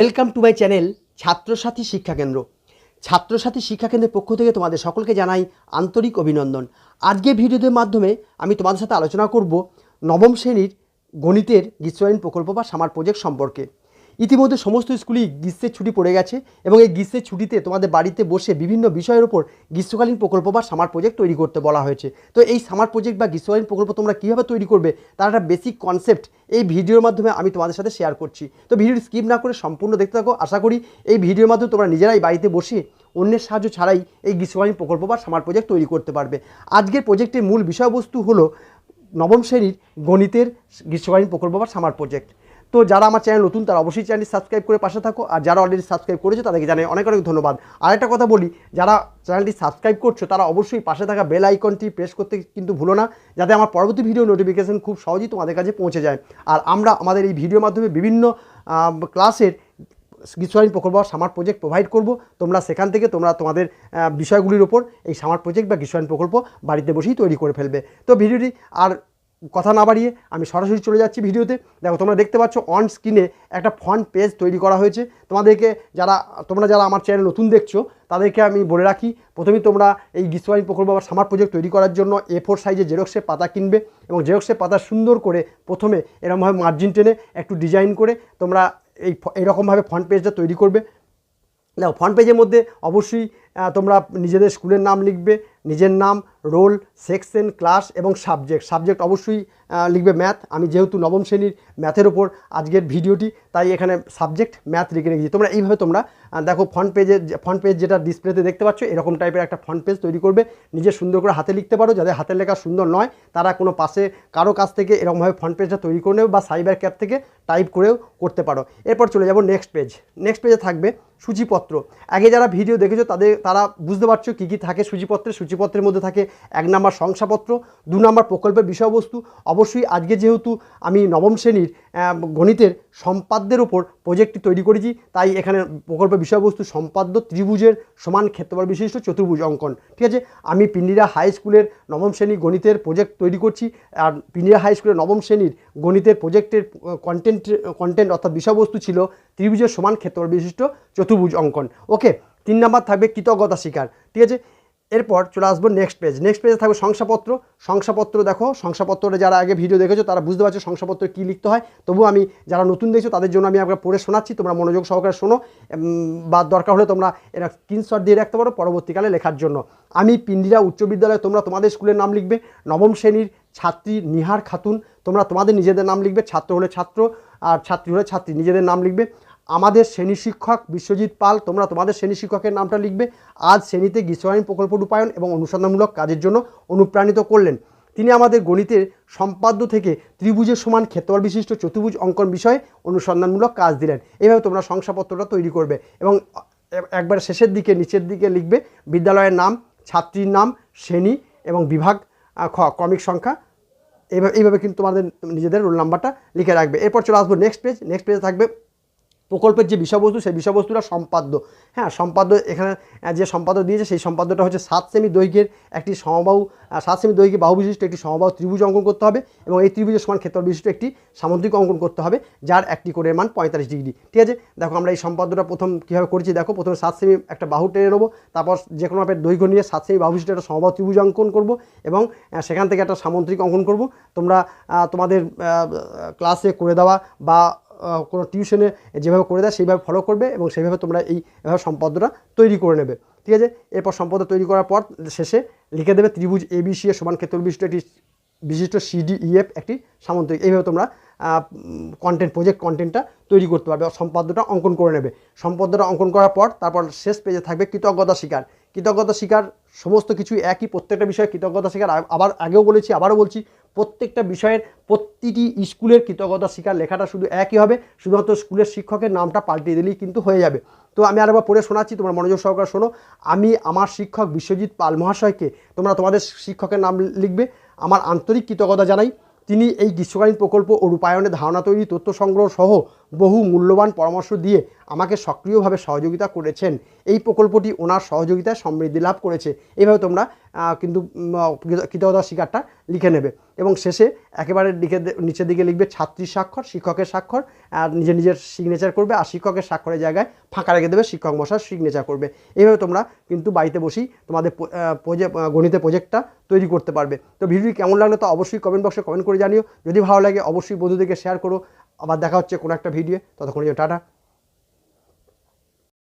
Welcome to my channel Chhatrasathi Shikshakendra Chhatrasathi শিক্ষাকেন্দ্রের পক্ষ থেকে তোমাদের সকলকে জানাই আন্তরিক অভিনন্দন। আজকে ভিডিওদের মাধ্যমে আমি তোমাদের সাথে আলোচনা করব নবম শ্রেণির গণিতের গ্রীষ্মকালীন প্রকল্প বা সামার প্রজেক্ট সম্পর্কে। ইতিমধ্যে সমস্ত স্কুলই গ্রীষ্মের ছুটি পড়ে গেছে এবং এই গ্রীষ্মের ছুটিতে তোমাদের বাড়িতে বসে বিভিন্ন বিষয়ের উপর গ্রীষ্মকালীন প্রকল্প বা সামার প্রজেক্ট তৈরি করতে বলা হয়েছে। তো এই সামার প্রজেক্ট বা গ্রীষ্মকালীন প্রকল্প তোমরা কীভাবে তৈরি করবে তার একটা বেসিক কনসেপ্ট এই ভিডিওর মাধ্যমে আমি তোমাদের সাথে শেয়ার করছি। তো ভিডিওটি স্কিপ না করে সম্পূর্ণ দেখতে থাকো। আশা করি এই ভিডিওর মাধ্যমে তোমরা নিজেরাই বাড়িতে বসে অন্যের সাহায্য ছাড়াই এই গ্রীষ্মকালীন প্রকল্প বা সামার প্রজেক্ট তৈরি করতে পারবে। আজকের প্রজেক্টের মূল বিষয়বস্তু হলো নবম শ্রেণির গণিতের গ্রীষ্মকালীন প্রকল্প বা সামার প্রজেক্ট তো যারা আমার চ্যানেল নতুন, তারা অবশ্যই চ্যানেলটি সাবস্ক্রাইব করে পাশে থাকো। আর যারা অলরেডি সাবস্ক্রাইব করেছে, তাদেরকে জানাই অনেক অনেক ধন্যবাদ। আর একটা কথা বলি, যারা চ্যানেলটি সাবস্ক্রাইব করছ, তারা অবশ্যই পাশে থাকা বেল আইকনটি প্রেস করতে কিন্তু ভুলো না, যাতে আমার পরবর্তী ভিডিও নোটিফিকেশন খুব সহজেই তোমাদের কাছে পৌঁছে যায়। আর আমরা আমাদের এই ভিডিওর মাধ্যমে বিভিন্ন ক্লাসের গ্রীষ্মকালীন প্রকল্প বা সামার প্রজেক্ট প্রোভাইড করব। তোমরা সেখান থেকে তোমরা তোমাদের বিষয়গুলির ওপর এই সামার প্রজেক্ট বা গ্রীষ্মকালীন প্রকল্প বাড়িতে বসেই তৈরি করে ফেলবে। তো ভিডিওটি আর কথা না বাড়িয়ে আমি সরাসরি চলে যাচ্ছি ভিডিওতে। দেখো, তোমরা দেখতে পাচ্ছ অন স্ক্রিনে একটা ফ্রন্ট পেজ তৈরি করা হয়েছে। তোমাদেরকে যারা, তোমরা যারা আমার চ্যানেল নতুন দেখছ, তাদেরকে আমি বলে রাখি, প্রথমেই তোমরা এই গ্রীষ্মকালীন প্রকল্প বা সামার প্রজেক্ট তৈরি করার জন্য এ ফোর সাইজের জেরক্সের পাতা কিনবে এবং জেরক্সের পাতা সুন্দর করে প্রথমে এরকমভাবে মার্জিন টেনে একটু ডিজাইন করে তোমরা এই এরকমভাবে ফ্রন্ট পেজটা তৈরি করবে। দেখো ফ্রন্ট পেজের মধ্যে অবশ্যই তোমরা নিজেদের স্কুলের নাম লিখবে নিজের নাম রোল সেকশন ক্লাস এবং সাবজেক্ট সাবজেক্ট অবশ্যই লিখবে ম্যাথ আমি যেহেতু নবম শ্রেণির ম্যাথের ওপর আজকের ভিডিওটি, তাই এখানে সাবজেক্ট ম্যাথ লিখে রেখেছি। তোমরা এইভাবে তোমরা দেখো ফ্রন্ট পেজে ফ্রন্ট পেজ যেটা ডিসপ্লেতে দেখতে পাচ্ছ, এরকম টাইপের একটা ফ্রন্ট পেজ তৈরি করবে। নিজে সুন্দর করে হাতে লিখতে পারো। যাদের হাতের লেখা সুন্দর নয়, তারা কোনো পাশে, কারও কাছ থেকে এরকমভাবে ফ্রন্ট পেজটা তৈরি করে নেবে বা সাইবার ক্যাপ থেকে টাইপ করেও করতে পারো। এরপর চলে যাব নেক্সট পেজ নেক্সট পেজে থাকবে সূচিপত্র। আগে যারা ভিডিও দেখেছ, তাদের, তারা বুঝতে পারছ কী কী থাকে সূচিপত্রে সূচিপত্রের মধ্যে থাকে এক নম্বর শংসাপত্র, দু নম্বর প্রকল্পের বিষয়বস্তু। অবশ্যই আজকে যেহেতু আমি নবম শ্রেণির গণিতের সম্পাদ্যের ওপর প্রজেক্টটি তৈরি করেছি, তাই এখানে প্রকল্পের বিষয়বস্তু সম্পাদ্য ত্রিভুজের সমান ক্ষেত্রফল বিশিষ্ট চতুর্ভুজ অঙ্কন। ঠিক আছে? আমি পিন্ডিরা হাই স্কুলের নবম শ্রেণির গণিতের প্রজেক্ট তৈরি করছি, আর পিন্ডিরা হাই স্কুলের নবম শ্রেণির গণিতের প্রজেক্টের কন্টেন্ট কন্টেন্ট অর্থাৎ বিষয়বস্তু ছিল ত্রিভুজের সমান ক্ষেত্রফল বিশিষ্ট চতুর্ভুজ অঙ্কন। ওকে তিন নাম্বার থাকবে কৃতজ্ঞতা শিকার ঠিক আছে? এরপর চলে আসব নেক্সট পেজ নেক্সট পেজে থাকবে শংসাপত্র। শংসাপত্র দেখো, শংসাপত্রে যারা আগে ভিডিও দেখেছ, তারা বুঝতে পারছ শংসাপত্র কী লিখতে হয়। তবু আমি যারা নতুন দেখছ, তাদের জন্য আমি আপনার পড়ে শোনাচ্ছি। তোমরা মনোযোগ সহকারে শোনো। বা দরকার হলে তোমরা এরা স্ক্রিনশট দিয়ে রাখতে পারো পরবর্তীকালে লেখার জন্য। আমি পিন্ডিরা উচ্চ বিদ্যালয়ে তোমরা তোমাদের স্কুলের নাম লিখবে। নবম শ্রেণির ছাত্রী নিহার খাতুন। তোমরা তোমাদের নিজেদের নাম লিখবে। ছাত্র হলে ছাত্র, আর ছাত্রী হলে ছাত্রী নিজেদের নাম লিখবে। আমাদের শ্রেণি শিক্ষক বিশ্বজিৎ পাল, তোমরা তোমাদের শ্রেণি শিক্ষকের নামটা লিখবে। আজ শ্রেণীতে গ্রীষ্মকালীন প্রকল্প রূপায়ণ এবং অনুসন্ধানমূলক কাজের জন্য অনুপ্রাণিত করলেন। তিনি আমাদের গণিতের সম্পাদ্য থেকে ত্রিভুজের সমান ক্ষেত্রফল বিশিষ্ট চতুর্ভুজ অঙ্কন বিষয়ে অনুসন্ধানমূলক কাজ দিলেন। এইভাবে তোমরা শংসাপত্রটা তৈরি করবে এবং একবার শেষের দিকে, নিচের দিকে লিখবে বিদ্যালয়ের নাম, ছাত্রীর নাম, শ্রেণি এবং বিভাগ খ, ক্রমিক সংখ্যা। এইভাবে এইভাবে কিন্তু তোমাদের নিজেদের রোল নাম্বারটা লিখে রাখবে। এরপর চলে আসব নেক্সট পেজ নেক্সট পেজে থাকবে প্রকল্পের যে বিষয়বস্তু, সেই বিষয়বস্তুটা সম্পাদ্য। হ্যাঁ সম্পাদ্য এখানে যে সম্পাদ্য দিয়েছে, সেই সম্পাদ্যটা হচ্ছে সাত সেমি দৈর্ঘ্যের একটি সমবাহু সাত সেমি দৈর্ঘ্যে বাহু বিশিষ্ট একটি সমবাহু ত্রিভুজ অঙ্কন করতে হবে এবং এই ত্রিভুজের সমান ক্ষেত্র বিশিষ্ট একটি সামুদ্রিক অঙ্কন করতে হবে, যার একটি কোণের মান পঁয়তাল্লিশ ডিগ্রি। ঠিক আছে? দেখো আমরা এই সম্পাদ্যটা প্রথম কীভাবে করেছি, দেখো প্রথমে সাত সেমি একটা বাহু টেনে নেব, তারপর যে কোনো মাপের দৈর্ঘ্য নিয়ে সাত সেমি বাহু বিশিষ্ট একটা সমবাহু ত্রিভুজ অঙ্কন করব এবং সেখান থেকে একটা সামুদ্রিক অঙ্কন করব। তোমরা তোমাদের ক্লাসে করে দেওয়া বা কোনো টিউশনে যেভাবে করে দেয়, সেইভাবে ফলো করবে এবং সেইভাবে তোমরা এই, এভাবে সম্পদটা তৈরি করে নেবে। ঠিক আছে? এরপর সম্পদ তৈরি করার পর শেষে লিখে দেবে ত্রিভুজ এ বি সি এর সমান ক্ষেত্র বিশিষ্ট একটি বিশিষ্ট সিডিইএফ একটি সামুদ্রিক এইভাবে তোমরা কন্টেন্ট প্রজেক্ট কন্টেন্টটা তৈরি করতে পারবে। সম্পাদ্যটা অঙ্কন করে নেবে। সম্পাদ্যটা অঙ্কন করার পর তারপর শেষ পেজে থাকবে কৃতজ্ঞতা স্বীকার কৃতজ্ঞতা স্বীকার, সমস্ত কিছু একই, প্রত্যেকটা বিষয়ে কৃতজ্ঞতা আ- আবার আগেও বলেছি, আবারও বলছি, প্রত্যেকটা বিষয়ের প্রতিটি স্কুলের কৃতজ্ঞতা স্বীকার লেখাটা শুধু একই হবে, শুধুমাত্র স্কুলের শিক্ষকের নামটা পাল্টে দিলেই কিন্তু হয়ে যাবে। তো আমি আরেকবার পড়ে শোনাচ্ছি, তোমার মনোযোগ সহকারে শোনো, আমি আমার শিক্ষক বিশ্বজিৎ পাল মহাশয়কে, তোমরা তোমাদের শিক্ষকের নাম লিখবে, আমার আন্তরিক কৃতজ্ঞতা জানাই। তিনি এই গ্রীষ্মকালীন প্রকল্প ও রূপায়ণের ধারণা তৈরি, তথ্য সংগ্রহ সহ বহু মূল্যবান পরামর্শ দিয়ে আমাকে সক্রিয়ভাবে সহযোগিতা করেছেন। এই প্রকল্পটি ওনার সহযোগিতায় সমৃদ্ধি লাভ করেছে। এইভাবে তোমরা কিন্তু কৃতজ্ঞতা শিকারটা লিখে নেবে। এবং শেষে একেবারে লিখে নিচের দিকে লিখবে ছাত্রীর স্বাক্ষর, শিক্ষকের স্বাক্ষর। আর নিজের নিজের সিগনেচার করবে আর শিক্ষকের স্বাক্ষরের জায়গায় ফাঁকা রেখে দেবে, শিক্ষক মশাই সিগনেচার করবে। এইভাবে তোমরা কিন্তু বাড়িতে বসেই তোমাদের গণিতের প্রজেক্টটা তৈরি করতে পারবে। তো ভিডিওটি কেমন লাগল তা অবশ্যই কমেন্ট বক্সে কমেন্ট করে জানিও। যদি ভালো লাগে অবশ্যই বন্ধুদেরকে শেয়ার করো। আবার দেখা হচ্ছে কোনো একটা ভিডিও ততক্ষণ টাটা।